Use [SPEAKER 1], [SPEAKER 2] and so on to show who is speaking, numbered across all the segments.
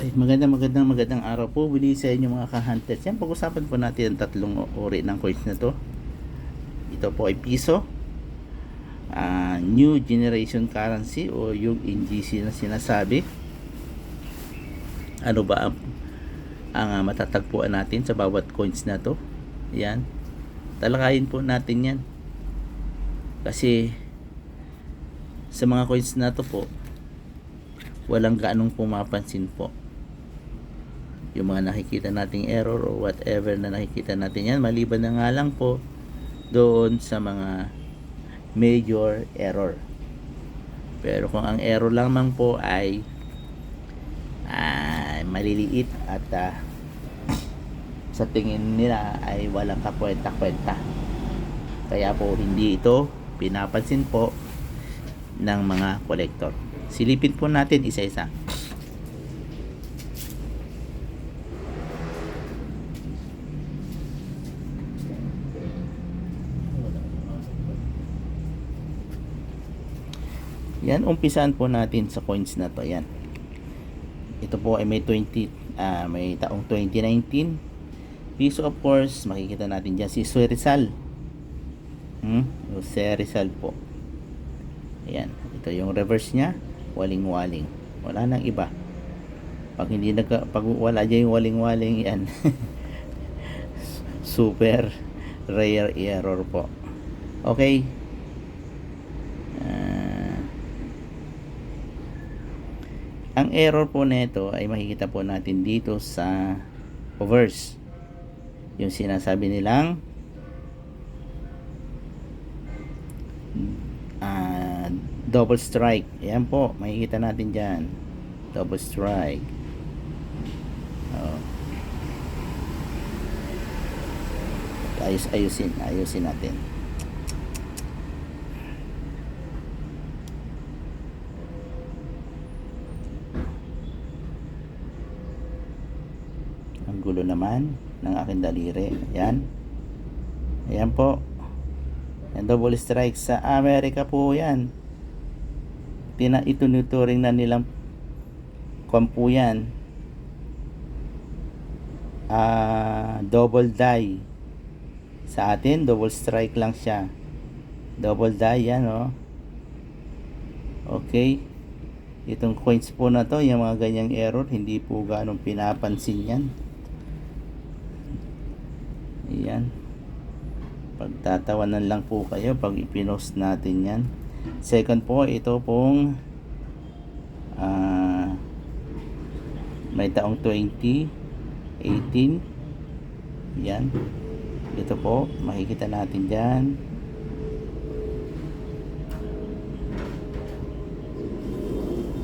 [SPEAKER 1] Ay, magandang magandang magandang araw po muli sa inyo mga ka-hunters. Yan, pag-usapan po natin ang tatlong uri ng coins na to. Ito po ay piso, ah, new generation currency o yung NGC na sinasabi. Ano ba ang, ang ah, matatagpuan natin sa bawat coins na to? Yan. Talakayin po natin yan. Kasi sa mga coins na to po, walang gaanong pumapansin po yung mga nakikita nating error or whatever na nakikita natin yan maliban na nga lang po doon sa mga major error. Pero kung ang error lamang po ay ay maliliit at ah, sa tingin nila ay walang kakwenta-kwenta. Kaya po hindi ito pinapansin po ng mga kolektor. Silipin po natin isa-isa Yan, umpisan po natin sa coins na to. Yan. Ito po ay may 20, ah, may taong 2019. Piso of course, makikita natin dyan si Sir Rizal. Hmm? Sir Rizal po. Ayan. Ito yung reverse niya. Waling-waling. Wala nang iba. Pag hindi nagka, pag wala dyan yung waling-waling, yan. Super rare error po. Okay. Ang error po nito ay makikita po natin dito sa verse. Yung sinasabi nilang ah, double strike. Ayan po, makikita natin dyan. Double strike. Oh. Ayos, ayusin, ayusin natin. Ang gulo naman ng aking daliri. Ayan. Ayan po. Yan double strike sa Amerika po yan. Tina itunuturing na nilang kwampo yan. Ah, double die. Sa atin, double strike lang siya. Double die yan, oh. Okay. Itong coins po na to, yung mga ganyang error, hindi po ganong pinapansin yan. Ayan. Pagtatawanan lang po kayo pag ipinost natin yan. Second po, ito pong ah, may taong 20, 18. Yan. Ito po, makikita natin dyan.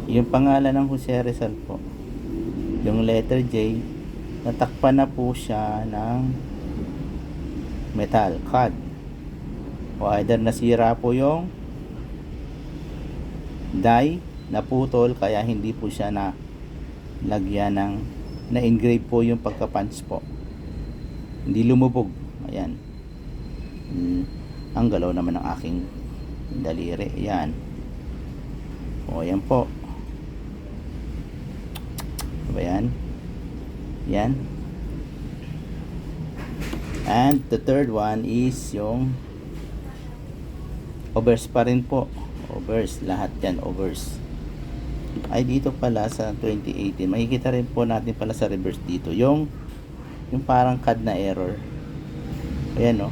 [SPEAKER 1] Yung pangalan ng Jose Rizal po. Yung letter J, natakpan na po siya ng metal, cad. O either nasira po yung die, naputol, kaya hindi po siya na lagyan ng na-engrave po yung pagka-punch po. Hindi lumubog. Ayan. Mm, ang galaw naman ng aking daliri. Ayan. O, ayan po. Ba yan? Yan. And the third one is yung overs pa rin po. Overs. Lahat yan overs. Ay dito pala sa 2018. Makikita rin po natin pala sa reverse dito. Yung yung parang CAD na error. Ayan o.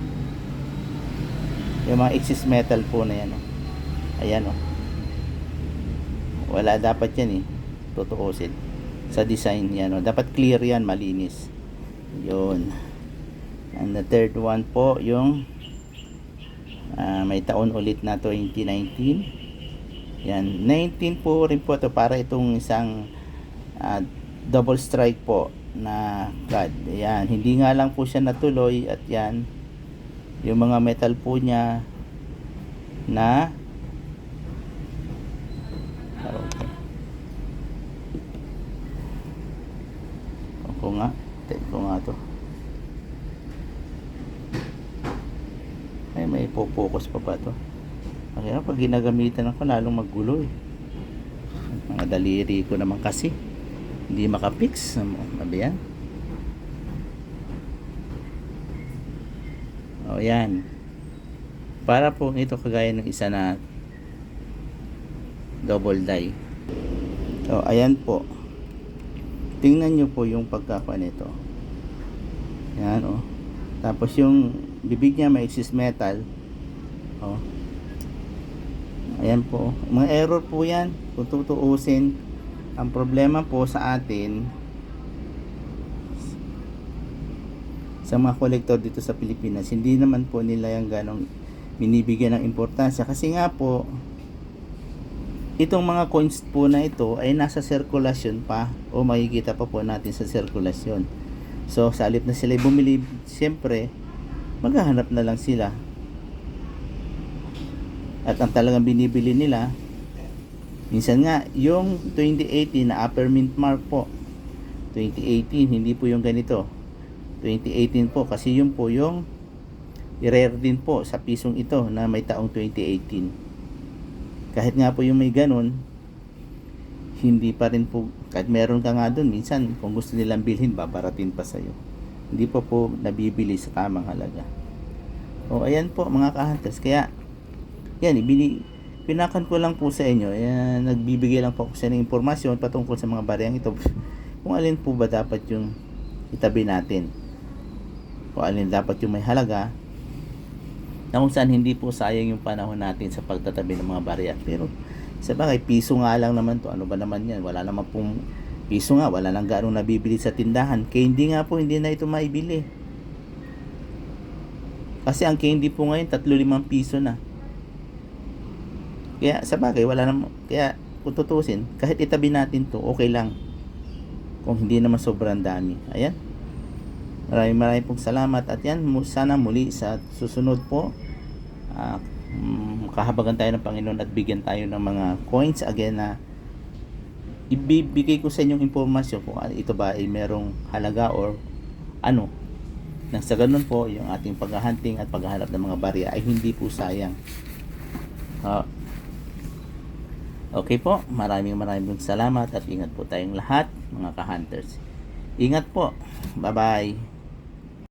[SPEAKER 1] Yung mga excess metal po na yan o. Ayan o. Wala dapat yan eh. Tutuusin. Sa design yan o. Dapat clear yan, malinis. Yun. And the third one po, yung ah, may taon ulit na 2019. Yan. 19 po rin po ito para itong isang ah, double strike po na CAD. Ayan. Hindi nga lang po siya natuloy at yan. Yung mga metal po niya na okay. Ako nga. Take ko nga to. Ay, may focus pa ba to? Kaya pag ginagamitan ako, lalong magulo eh. Mga daliri ko naman kasi. Hindi makapix. Sabi yan. O yan. Para po ito kagaya ng isa na double die. So, ayan po. Tingnan nyo po yung pagkakwa nito. Yan, oh. Tapos yung bibig niya may exist metal. Oh. Ayan po. Mga error po yan. Kung tutuusin. Ang problema po sa atin sa mga kolektor dito sa Pilipinas, hindi naman po nila yung ganong binibigyan ng importansya. Kasi nga po, itong mga coins po na ito ay nasa sirkulasyon pa o makikita pa po natin sa sirkulasyon. So, sa halip na sila bumili, siyempre, maghahanap na lang sila. At ang talagang binibili nila, minsan nga, yung 2018 na upper mint mark po, 2018, hindi po yung ganito. 2018 po, kasi yun po yung i-rare din po sa pisong ito na may taong 2018 kahit nga po yung may ganun hindi pa rin po kahit meron ka nga dun minsan kung gusto nilang bilhin babaratin pa sa'yo. Hindi pa po nabibili sa tamang halaga. O ayan po mga kahunters kaya yan ibini pinakan ko lang po sa inyo ayan, nagbibigay lang po ako sa inyo ng impormasyon patungkol sa mga bariyang ito kung alin po ba dapat yung itabi natin kung alin dapat yung may halaga na kung saan hindi po sayang yung panahon natin sa pagtatabi ng mga barya. Pero sa bagay, piso nga lang naman to. Ano ba naman yan? Wala naman pong piso nga. Wala nang ganong nabibili sa tindahan. Candy nga po, hindi na ito maibili. Kasi ang candy po ngayon, 3-5 piso na. Kaya sa bagay, wala naman. Kaya kung tutusin, kahit itabi natin to, okay lang. Kung hindi naman sobrang dami. Ayan. Maraming maraming pong salamat at yan sana muli sa susunod po ah, mm, kahabagan tayo ng Panginoon at bigyan tayo ng mga coins again na ibibigay ko sa inyong impormasyon kung ito ba ay merong halaga or ano nang sa ganun po yung ating paghahunting at paghahanap ng mga barya ay hindi po sayang Ah, okay po maraming maraming salamat at ingat po tayong lahat mga ka-hunters. Ingat po. Bye bye